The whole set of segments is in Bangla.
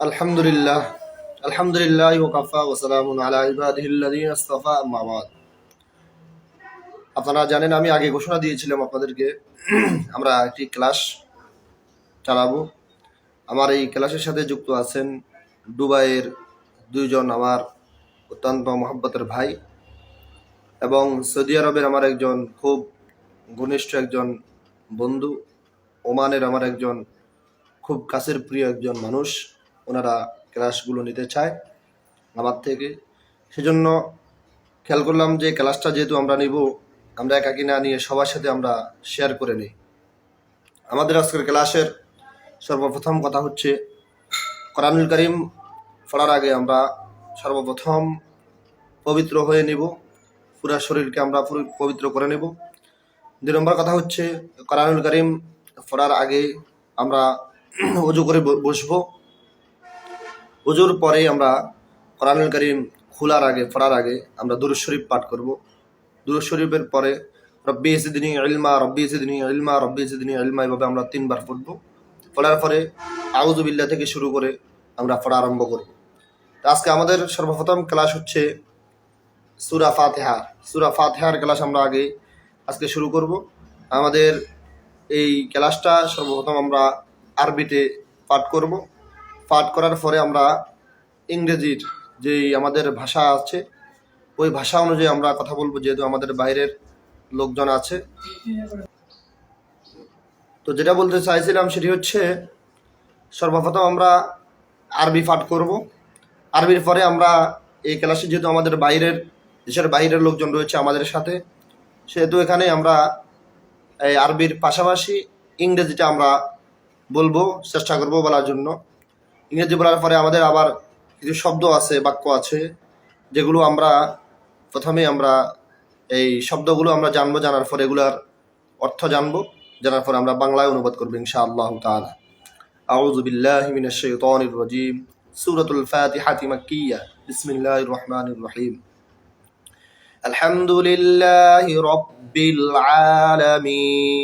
আলহামদুলিল্লাহ আলহামদুলিল্লাহ ওকাফা ওসালামুন আলা আপনারা জানেন আমি আগে ঘোষণা দিয়েছিলাম আপনাদেরকে, আমরা একটি ক্লাস চালাবো। আমার এই ক্লাসের সাথে যুক্ত আছেন দুবাইয়ের দুইজন আমার অত্যন্ত মহব্বতের ভাই এবং সৌদি আরবের আমার একজন খুব ঘনিষ্ঠ একজন বন্ধু, ওমানের আমার একজন খুব কাছের প্রিয় একজন মানুষ। ওনারা ক্লাসগুলো নিতে চায় আমার থেকে। সেজন্য খেয়াল করলাম যে ক্লাসটা যেহেতু আমরা নিব, আমরা একাকি না নিয়ে সবার সাথে আমরা শেয়ার করে নিই। আমাদের আজকের ক্লাসের সর্বপ্রথম কথা হচ্ছে, কোরআনুল করিম পড়ার আগে আমরা সর্বপ্রথম পবিত্র হয়ে নিব, পুরা শরীরকে আমরা পবিত্র করে নেব। দুই নম্বর কথা হচ্ছে, কোরআনুল করিম পড়ার আগে আমরা অজু করে বসবো। অজুর পরে আমরা কোরআনুল করিম খোলার আগে, পড়ার আগে আমরা দুরুদ শরীফ পাঠ করব। দুরুদ শরীফের পরে, রব্বি ইসিদিনী ইলমা, রব্বি ইসিদিনী ইলমা, রব্বি ইসিদিনী ইলমা এভাবে আমরা তিনবার পড়ব। পড়ার পরে আউজুবিল্লাহ থেকে শুরু করে আমরা পড়া আরম্ভ করব। আজকে আমাদের সর্বপ্রথম ক্লাস হচ্ছে সুরা ফাতেহা। সুরা ফাতেহার ক্লাস আমরা আগে আজকে শুরু করব। আমাদের এই ক্লাসটা সর্বপ্রথম আমরা আরবিতে পাঠ করব। পাঠ করার পরে আমরা ইংরেজির যেই আমাদের ভাষা আছে, ওই ভাষা অনুযায়ী আমরা কথা বলব, যেহেতু আমাদের বাইরের লোকজন আছে। তো যেটা বলতে চাইছিলাম সেটি হচ্ছে, সর্বপ্রথম আমরা আরবি পাঠ করব। আরবির পরে আমরা এই ক্লাসে যেহেতু আমাদের বাইরের, দেশের বাইরের লোকজন রয়েছে আমাদের সাথে, সেহেতু এখানে আমরা এই আরবির পাশাপাশি ইংরেজিটা আমরা বলব, চেষ্টা করব বলার জন্য। ইংরেজি বলার পরে আমাদের আবার কিছু শব্দ আছে বাক্য আছে যেগুলো আমরা প্রথমে আমরা এই শব্দগুলো আমরা জানবো জানার পরে এগুলার অর্থ জানবো জানার পরে আমরা বাংলায় অনুবাদ করবো ইনশাআল্লাহ তাআলা أعوذ بالله من الشيطان الرجيم سورة الفاتحة مكية بسم الله الرحمن الرحيم الحمد لله رب العالمين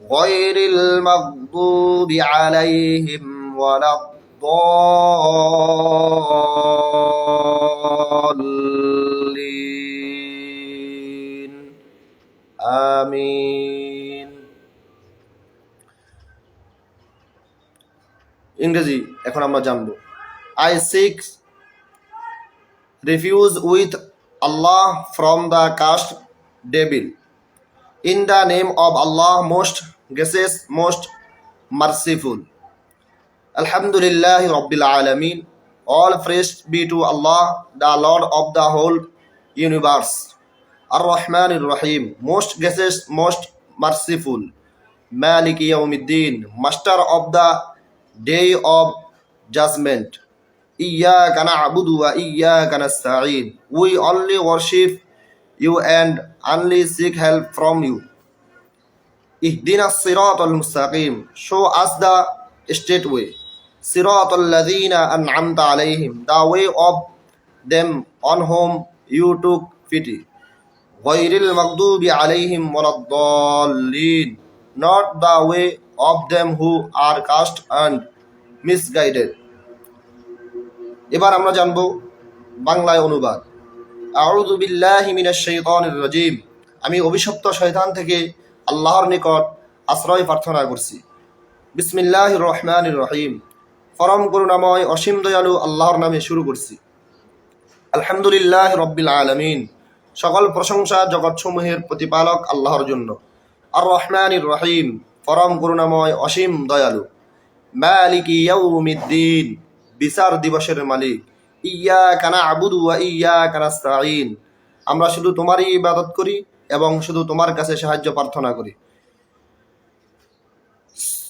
غير المغضوب عليهم ولا الضالين آمين ইংরেজি এখন আমরা জানবো I seek refuge with Allah from the cursed devil in the name of Allah most gracious most merciful আলহামদুলিল্লাহ রব্বিল আলমিন all praise be to Allah the Lord of the whole universe আর রহমান রহিম মোস্ট গেসেস মোস্ট মার্সিফুল মালিক Malik Yawmiddin, Master of the Day of Judgment. Iyyaka na'budu wa iyyaka nasta'in. We only worship you and only seek help from you ইহদিন সিরত আল মুস্তাকিম show us the straight way সিরত আল্লাদিনা আনআমতা আলাইহিম the way of them on whom you took pity গৈরিল মকদুবি আলাইহিম ওয়ালাদ্দাল্লিন not the way of them who are cursed and misguided এবার আমরা জানব বাংলায় অনুবাদ। আমি অভিশপ্ত শয়তান থেকে আল্লাহর নিকট আশ্রয় প্রার্থনা করছি। বিসমিল্লাহির রহমানির রহিম। পরম করুণাময় অসীম দয়ালু আল্লাহর নামে শুরু করছি। আলহামদুলিল্লাহ রব্বিল আলামিন। সকল প্রশংসা জগৎসমূহের প্রতিপালক আল্লাহর জন্য। আর রহমানির রহিম। পরম করুণাময় অসীম দয়ালু। মালিক ইয়াউমিদ্দিন। বিচার দিবসের মালিক। ইয়া কানা আবুদু ইয়া কানাস্তাইন আমরা শুধু তোমারই ইবাদত করি এবং শুধু তোমার কাছে সাহায্য প্রার্থনা করি।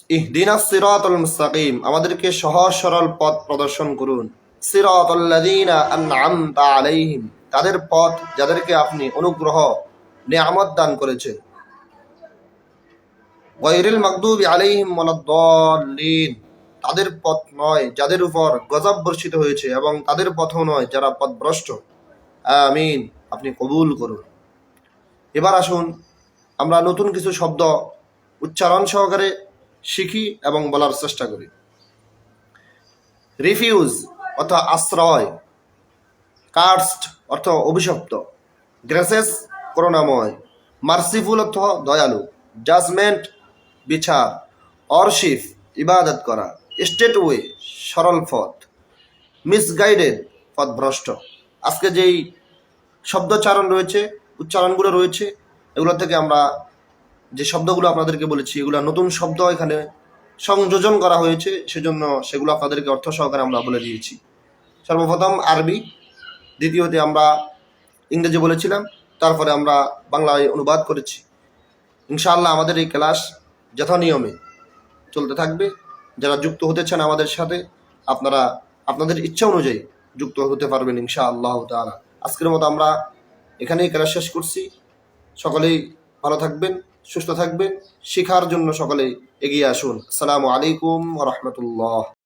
ইহদিনাস সিরাতাল মুস্তাকিম। আমাদেরকে সহজ সরল পথ প্রদর্শন করুন। সিরাতাল্লাযীনা আন'আমতা আলাইহিম। তাদের পথ যাদেরকে আপনি অনুগ্রহ, নিয়ামত দান করেছেন। মাগদুবি আলাইহিম ওয়ালাদ-দাল্লিন। তাদের পথ নয়, যাদের উপর গজব বর্ষিত হয়েছে এবং তাদের পথও নয়, যারা পথভ্রষ্ট। আমিন। আপনি কবুল করুন। এবার আসুন, আমরা নতুন কিছু শব্দ উচ্চারণ সহকারে শিখি এবং বলার চেষ্টা করি। রিফিউজ, অর্থ আশ্রয়। কার্সড, অর্থ অভিশপ্ত। গ্রেসেস, করুণাময়। মার্সিফুল, অর্থ দয়ালু। জাজমেন্ট, বিচার। অরশিফ, ইবাদত করা। স্টেট ওয়ে সরল পথ মিসগাইডেড পথভ্রষ্ট। আজকে যেই শব্দচারণ রয়েছে, উচ্চারণগুলো রয়েছে, এগুলো থেকে আমরা যে শব্দগুলো আপনাদেরকে বলেছি, এগুলো নতুন শব্দ এখানে সংযোজন করা হয়েছে, সেজন্য সেগুলো আপনাদেরকে অর্থ সহকারে আমরা বলে দিয়েছি। সর্বপ্রথম আরবি, দ্বিতীয়তে আমরা ইংরেজি বলেছিলাম, তারপরে আমরা বাংলায় অনুবাদ করেছি। ইনশাআল্লাহ আমাদের এই ক্লাস যথানিয়মে চলতে থাকবে। যারা যুক্ত হতে চান আমাদের সাথে, আপনারা আপনাদের ইচ্ছা অনুযায়ী যুক্ত হতে পারবেন ইনশা আল্লাহ তালা আজকের মতো আমরা এখানেই ক্লাস শেষ করছি। সকলেই ভালো থাকবেন, সুস্থ থাকবেন, শেখার জন্য সকলেই এগিয়ে আসুন। আসসালামু আলাইকুম রহমতুল্লাহ।